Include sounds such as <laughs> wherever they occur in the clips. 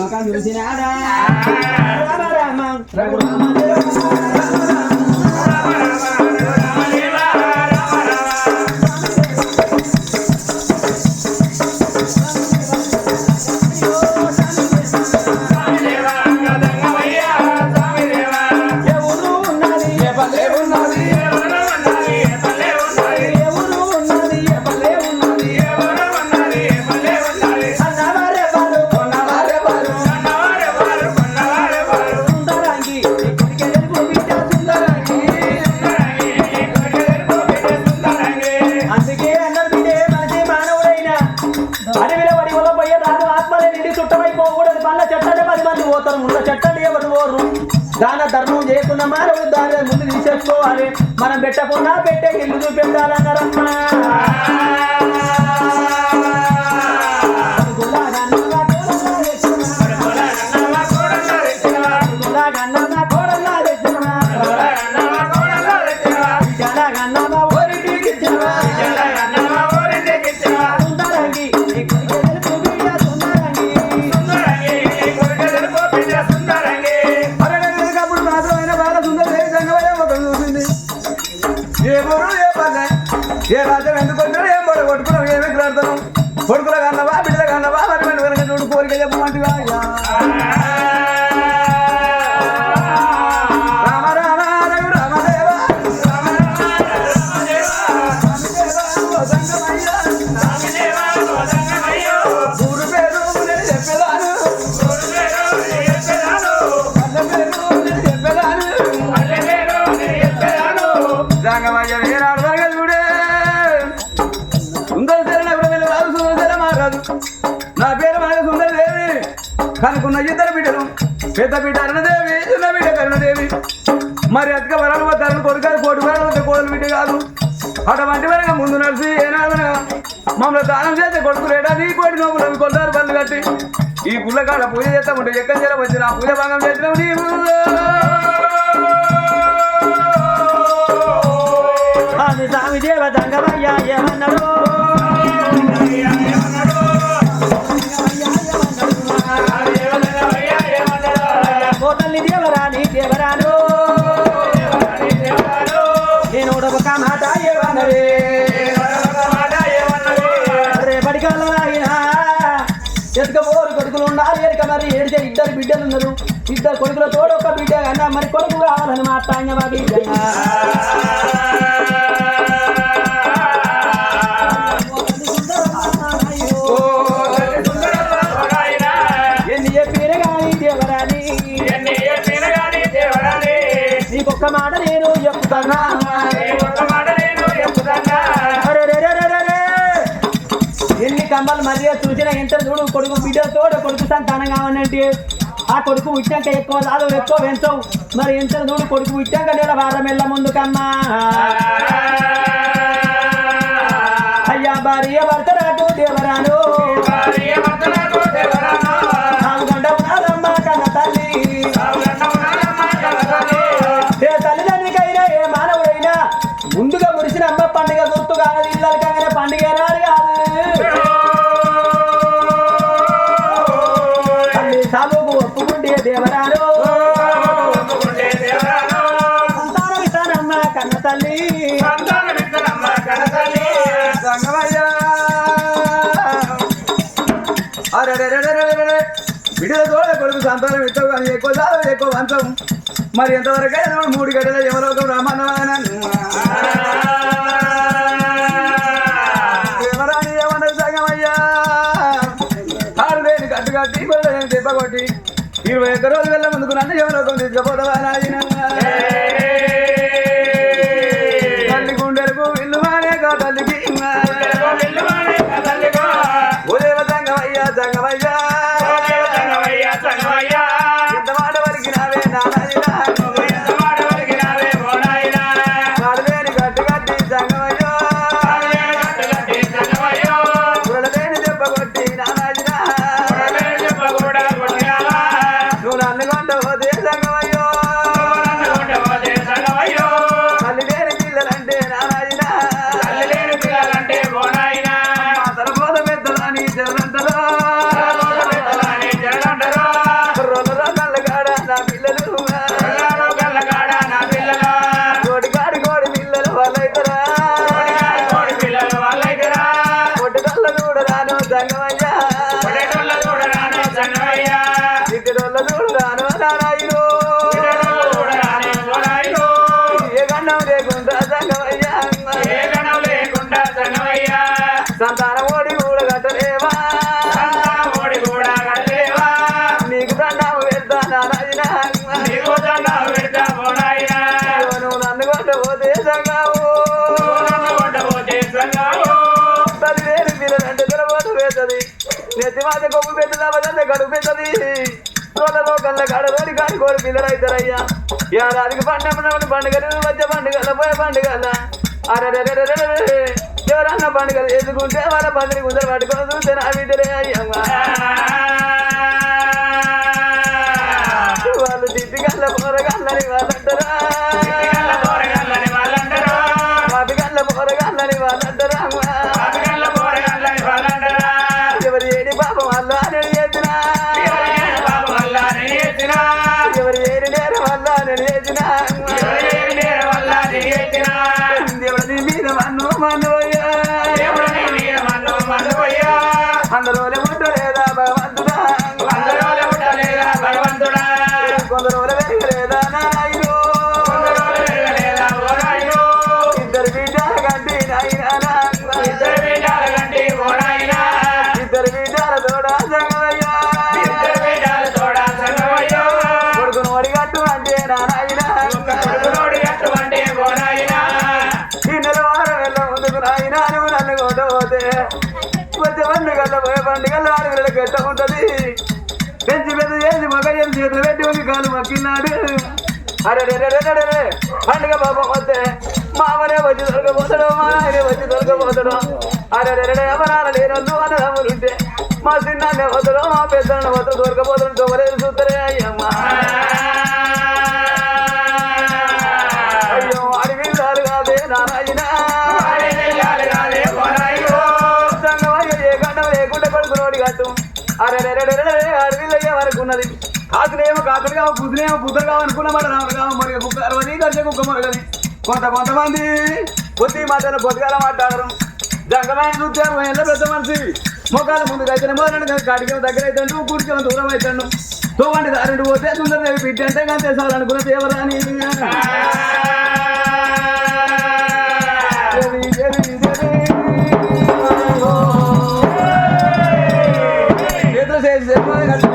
ముఖం చూసినాడా రామ రామ రఘురామ ఎవరు ముందు మనం పెట్టకుండా పెట్టే ఇల్లు చూపెట్టాలన్నారమ్మా. 来呀。ఉన్న ఇద్దరు బిడ్డలు. పెద్ద బిడ్డ అరుణదేవి చిన్న బిడ్డ కరుణదేవి. మరి అతిక వరాలు వద్దారని కొడుకాదు కోటి వరాలు వద్ద కోడలు బిడ్డ కాదు. అటువంటి వరకు ముందు నడిచి ఏనాదనగా మమ్మల్ని దానం చేస్తే కొడుకు లేడా? నీ కోటి నోపులు అవి కొట్టారు పనులు కట్టి. ఈ గుళ్ళకాడ పూజ చేస్తామంటే ఎక్కడ చేర వచ్చి నా పూజ భాగం చేసినావు నీవు అది స్వామి దేవ దంగమయ్యా ఏమన్నాడు? బిడ్డలు ఉన్నారు ఇద్దరు కొడుకుల తోడు ఒక బిడ్డ కన్నా మరి కొడుకు కావాలని మాట్లాడిన బిడ్డ ఎన్ని చెప్పిన కానీ దేవరాని నీకొక్క మాట నేను చెప్తానా? ఎన్ని కమ్మలు మధ్య చూసిన ఎంత చూడు కొడుకు బిడ్డతో కొడుకు సంతానం కావాలంటే ఆ కొడుకు ఉచ్చాక ఎక్కువ రాదు ఎక్కువ పెంచవు మరి ఎంత చూడు కొడుకు ఉచ్చాక నెల వారం వెళ్ళ ముందుకమ్మా. అయ్యా భార్య భర్త రాకు దేవరాను నాలుగు తల్లి. ఏ తల్లిదండ్రికైనా ముందుగా మురిసిన అమ్మ పండుగ గుర్తు కాదు కాగానే పండుగ నాడు కాదు. దేవరాలు. సంతానం ఇస్తానమ్మ కన్న తల్లి సంగమయ్య తోడ కొడుకు సంతానం ఇస్తావు కానీ ఎక్కువ సాధం ఎక్కువ వంశం. మరి ఎంతవరకు అయినా మూడు గడ్డల ఎవరో రామన్నవాయన ఇరవై ఒక్క రోజు వెళ్ళ ముందుకు నన్ను ఎవరో తీసుకుపోతావా నెత్తి మాత కొమ్ము పెద్దదా వదంత గడుపు పెద్దది. తోటలో కళ్ళ కాడలోని కాడి కోడి పిల్లలు అవుతారయ్యా ఏడాదికి పండుగ పండుగలు మధ్య పండుగల పోయే పండుగల. అరే ఎవరన్నా పండుగలు ఎదుకుంటే వాళ్ళ పందిరి గుందరు పట్టుకొని చూస్తే నా బిడ్డలే అయ్యమ్మా. <laughs> వాళ్ళు దిద్దిగల్ల పోరగల్లని వాళ్ళంటారా? నేను పండుగల్లో పోయే పండుగల్లో ఆడపిల్లలు గట్ట ఉంటది పెంచి పెద్ద చేసి మగ చేసి చేతులు పెట్టి ఒక కాలు మక్కినాడు అరే రే పండుగ పాపం వస్తే మామనే వచ్చి దొరకపోతాడు మా నాయనే వచ్చి దొరకపోతాడు అరే రే రే రే ఎవరాల లేనొద్దు అన్నదమ్ములుంటే మా చిన్న పోతాడు మా పెద్ద పోతాడు దొరకపోతాడు తొవలేదు చూస్తారే అయ్యమ్మా. అరే అడవిలో వరకున్నది కాకులేమో కాకులుగా బుద్ధులేమో బుద్ధగా అనుకున్నమాట రామగా మరి కుక్క అరవది గంటే కుక్క కొంత కొంతమంది బుద్ధి మాటలు కొద్దిగా మాట్లాడరు జంగమైన చూస్తారు ఎంత పెద్ద మనిషి మొక్కల ముందు అయితే మొదలైన కాడికి దగ్గర అవుతాడు కూర్చొని దూరం అవుతాడు తోవంటి దారుడు పోతే సుందరదేవి బిడ్డ అంటే కానీ దేవరాని చేతులు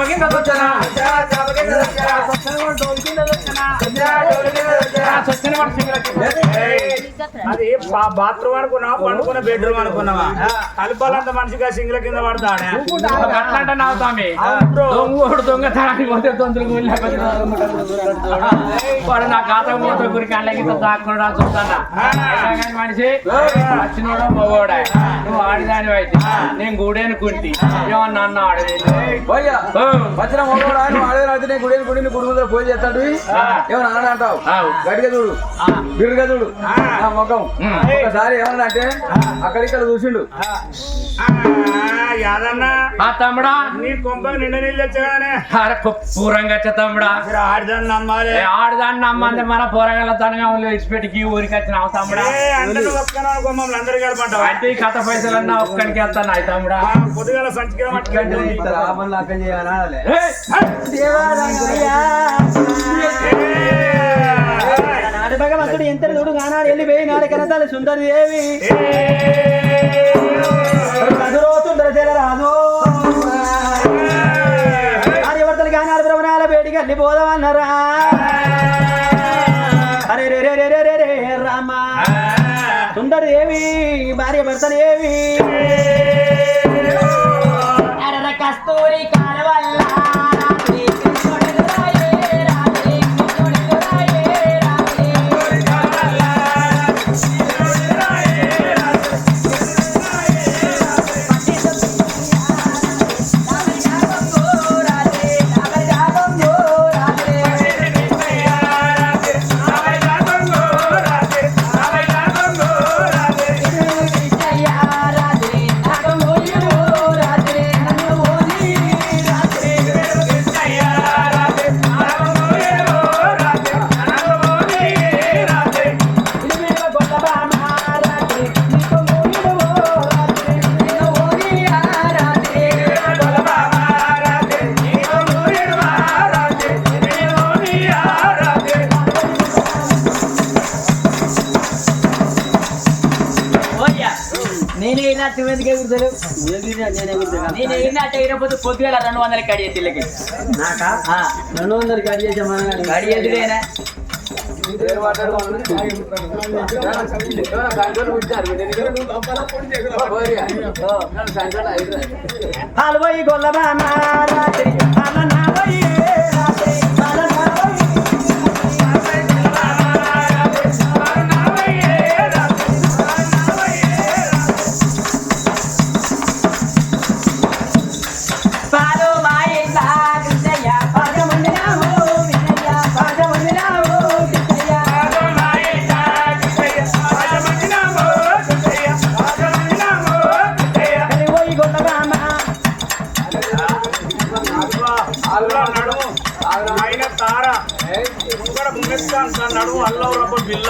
సాప కింద వచ్చినవాడు డోలు కింద అది బాత్రూమ్ అనుకున్నావా పండుకున్న బెడ్రూమ్ అనుకున్నావా? కలపాలంత మనిషిగా సింగిల కింద పడతాడే? అట్లా నవ్వుతామి దొంగోడు దొంగతనానికి పోతే తొందరగా వాడు నా ఖాతా పోతే గురికి అల్లగిత దాక్కున్నా చూస్తానా? మనిషి వచ్చినోడో మగోడా నువ్వు ఆడిదాని అయితే. నేను గూడేను కుంటి. ఏమన్నా అన్న పోయ్యా. వచ్చిన మొగోడు ఆయన అడవి రాత్రి గుడి గుడి గుడి ముందర పూజ చేస్తాడు. ఏమన్నా అన్నాడు అంటావు. గట్టిగా చూడు. బిరుగా చూడు. ఆ. ముఖం. ఒకసారి ఏమన్నా అంటే అక్కడిక్కడ చూసిండు యాదన్నా ఆ తమ్ముడా నీ కొంపకి నిండా నీళ్ళు వచ్చాగానే అరే పూరంగా వచ్చే తమ్ముడా ఆడిదాన్ని నమ్మాలి ఏ ఆడదాన్ని నమ్మంది మన పోరగాళ్ళ తనగా ఇచ్చిపెట్టికి ఊరికి వచ్చిన తమ్ముడా మమ్మల్ని అందరికీ కలపంటావా అయితే ఈ కథ పైసలన్నా ఒక్కడికి వెళ్తాను అయి తమ్ముడా పొద్దుగాల సంచిక పట్టుకెళ్ళి ఆపన్లు అక్కం చేయాలి భగవంతుడు ఎంత చూడు కానాడు వెళ్ళిపోయి నాడు కనసాలి సుందరి దేవి. మధురో సుందర జల రాజు ఆర్యవర్తలు కానాడు భ్రమణాల వేడికి వెళ్ళి పోదామన్నారా అరే రే రే రే రే రే రే రామ. సుందరి దేవి భార్య భర్తలేవి కస్తూరి నేను ఏనాటి అయినపోతే పొద్దుగల రెండు వందల కడి ఎత్తిళ్ళకి నాకా? రెండు వందలు కడి గొల్లబామ రాత్రి తార ముంగడ ముంగెత్తా నడుము అల్లవు రబ్బ బిల్ల.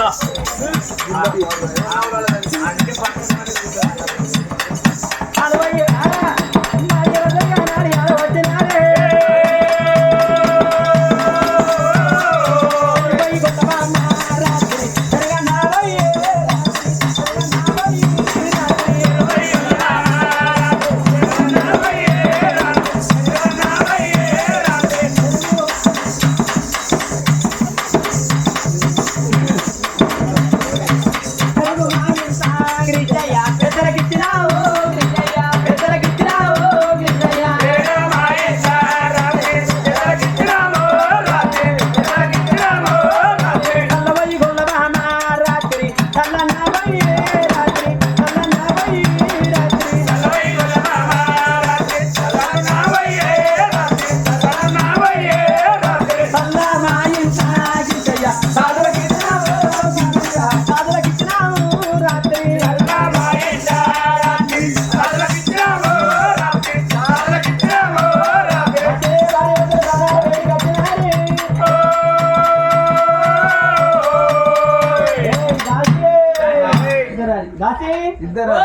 ఇద్దరు.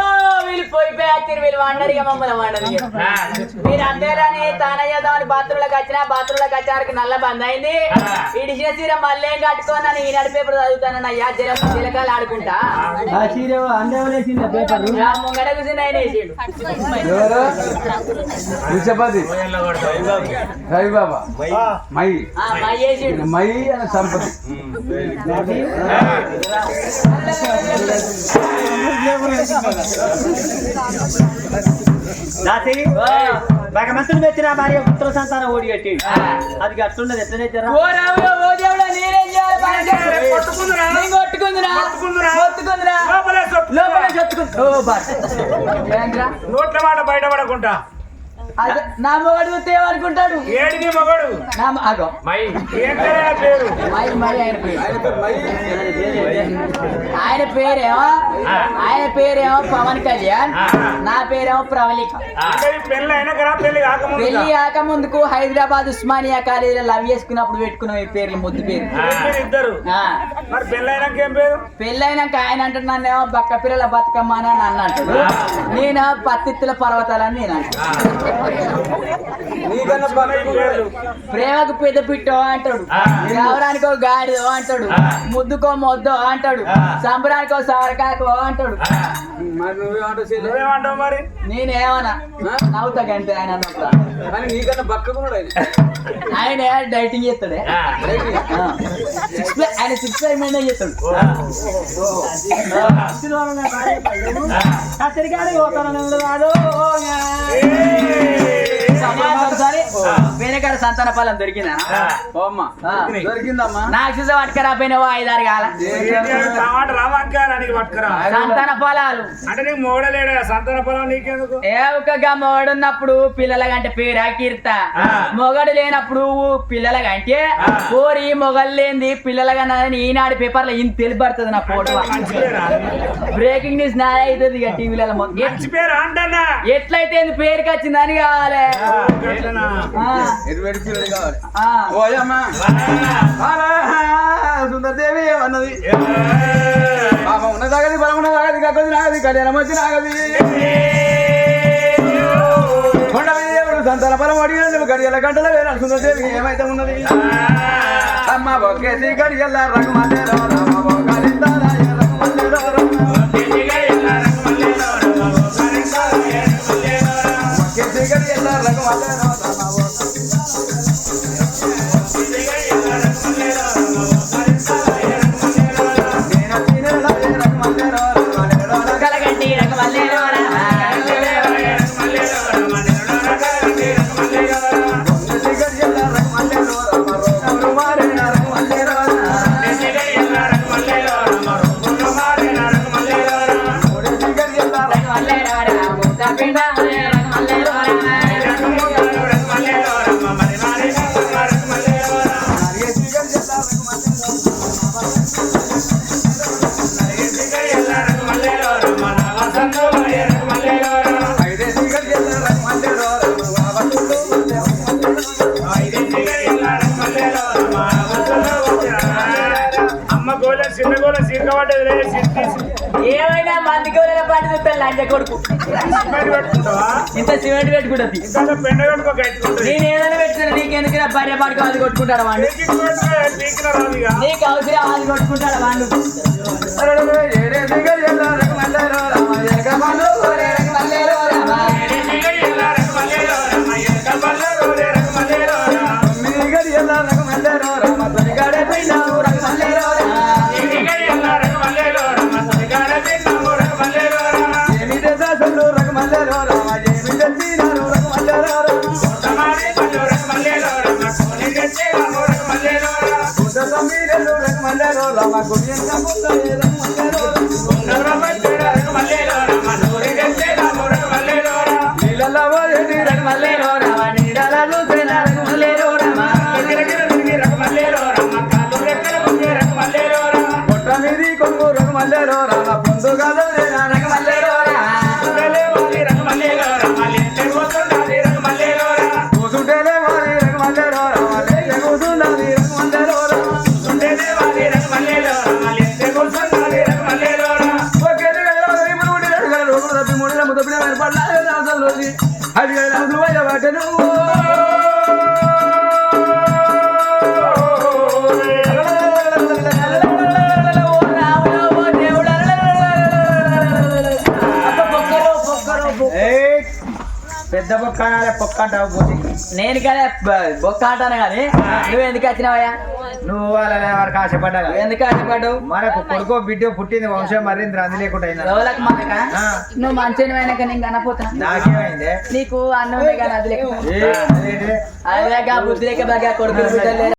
వీళ్ళు పోయి మీరు వీళ్ళు వండరు ఇక మమ్మల్ని వండరు ఇక. మీరు అంతేరాని తానయ్య దాని బాత్రూంలోకి వచ్చిన బాత్రూంలోకి వచ్చారికి నల్ల బంద్ అయింది. ఇడిచిన చీర మళ్ళీ ఏం కట్టుకోనని ఈనాడు పేపర్ చదువుతానని అయ్యా జలం చిలకాలు ఆడుకుంటా. ముంగడ కూర్చుని ఆయన వేసాడు. మై. ఆ మా వేసాడు. మై అని సంపతి. దాసి భగవంతుడు మెచ్చిన భార్య పుత్ర సంతానం ఓడి కట్టి అది గట్లున్నది ఎట్లనైతే? నోట్ల మాట బయటపడకుండా నా మొగడు చూస్తే ఏమనుకుంటాడు ఏడి నీ మగడు? నా మ- అగో. మై పేరు? మై మై ఆయన పేరు. ఆయన పేరేమో ఆయన పేరేమో పవన్ కళ్యాణ్ నా పేరేమో ప్రవళిక. పెళ్ళి కాక ముందుకు హైదరాబాద్ ఉస్మానియా కాలేజీలో లవ్ చేసుకున్నప్పుడు పెట్టుకున్నాం ఈ పేర్లు ముద్దు పేరు? ఇద్దరు పెళ్ళైనాక ఆయన అంటాడు నన్నేమో బక్క పిల్లల బతుకమ్మ అని నన్ను అంటాడు. నేను పత్తిత్తుల పర్వతాలని నేను పేర్లు ప్రేమకు పెద్ద పిట్టో అంటాడు. గౌరానికో గాడిదో అంటాడు. ముద్దుకో మొద్దో అంటాడు. సంబరానికో సారకాకో అంటాడు. మరి నువ్వేమంటావు చెల్లి? నువ్వేమంటావు మరి? నేనేమన్నా నవ్వుతా గంటే ఆయన కానీ నీకన్నా ఆయన. ఆయన డైటింగ్ చేస్తాడే? ఆయన సిక్స్ ఫైవ్ మెయింటైన్ చేస్తాడు? కత్తిరికాడు పోతాను రాదు ఒకసారి వేరే కాడ సంతాన ఫలం దొరికిందా. దొరికిందమ్మా. నాకు చూసే పట్టుకరా పోయినావో ఐదారు కాల. సంతాన ఫలాలు అంటే నీకు మోడలేడా సంతాన పొలం నీకెందుకు? ఏ ఒక్కగా మొగడున్నప్పుడు పిల్లలకంటే పేరా కీర్త. మొగడు లేనప్పుడు పిల్లలకంటే? కోరి మొగలు లేనిది పిల్లలకన్నదని ఈనాడు పేపర్లో ఇంత తెలిపడుతుంది నా ఫోటో బ్రేకింగ్ న్యూస్ నాదే అవుతుంది ఇక టీవీలలో మొత్తం. ఎట్- మంచి పేరు అంటన్నా? ఎట్లయితే పేరుకి వచ్చిందని కావాలి. సుందరదేవి అన్నది. పాప ఉన్నదాగది బలం ఉన్నదాగది కక్కది నాగది కళ్యాణం వచ్చి నాగది. కొండ మీద దేవుడు సంతాన బలం అడిగినందుకు గడియల గంటల వేల సుందరదేవి ఏమైతే ఉన్నది? అమ్మ బొక్కేసి గడియల రఘుమందేరో రామ బొక్క ఏమైనా మంది గోళల పాటు చూస్తాను లంచ కొడుకు. ఇంత సిమెంట్ పెట్టుకుంటుంది నేను ఏదైనా పెట్టిన నీకెందుకు నా భార్య పాడుకో అది కొట్టుకుంటాడు వాడు నీకు అవసరం అది కొట్టుకుంటాడు వాడు రామ గుడియంగా నీళ్ళ వాడేటి మల్లేలో రామ నీడలలో సేనలకు మల్లేలో. రామ పొట్ట మీది కొంగు రఘుమల్లేరో రామ. పొక్కరు, పొక్కరు. ఏయ్, పెద్ద బొక్క పొక్క అంటావు నేను కానీ బొక్క అంటాను కానీ నువ్వు ఎందుకు వచ్చినావయ్యా? నువ్వు వాళ్ళ వారికి ఆశపడ్డా ఎందుకు ఆశపడ్డావు? మనకు కొడుకో బిడ్డ పుట్టింది వంశం మరింది అంది లేకుండా ఎవరికి మనక ఆ. నువ్వు మంచిని అయినాక నేను కనపోతా నాకేమైంది? నీకు అన్నం అది? అదే బుద్ధి లేక బాగా లేరు.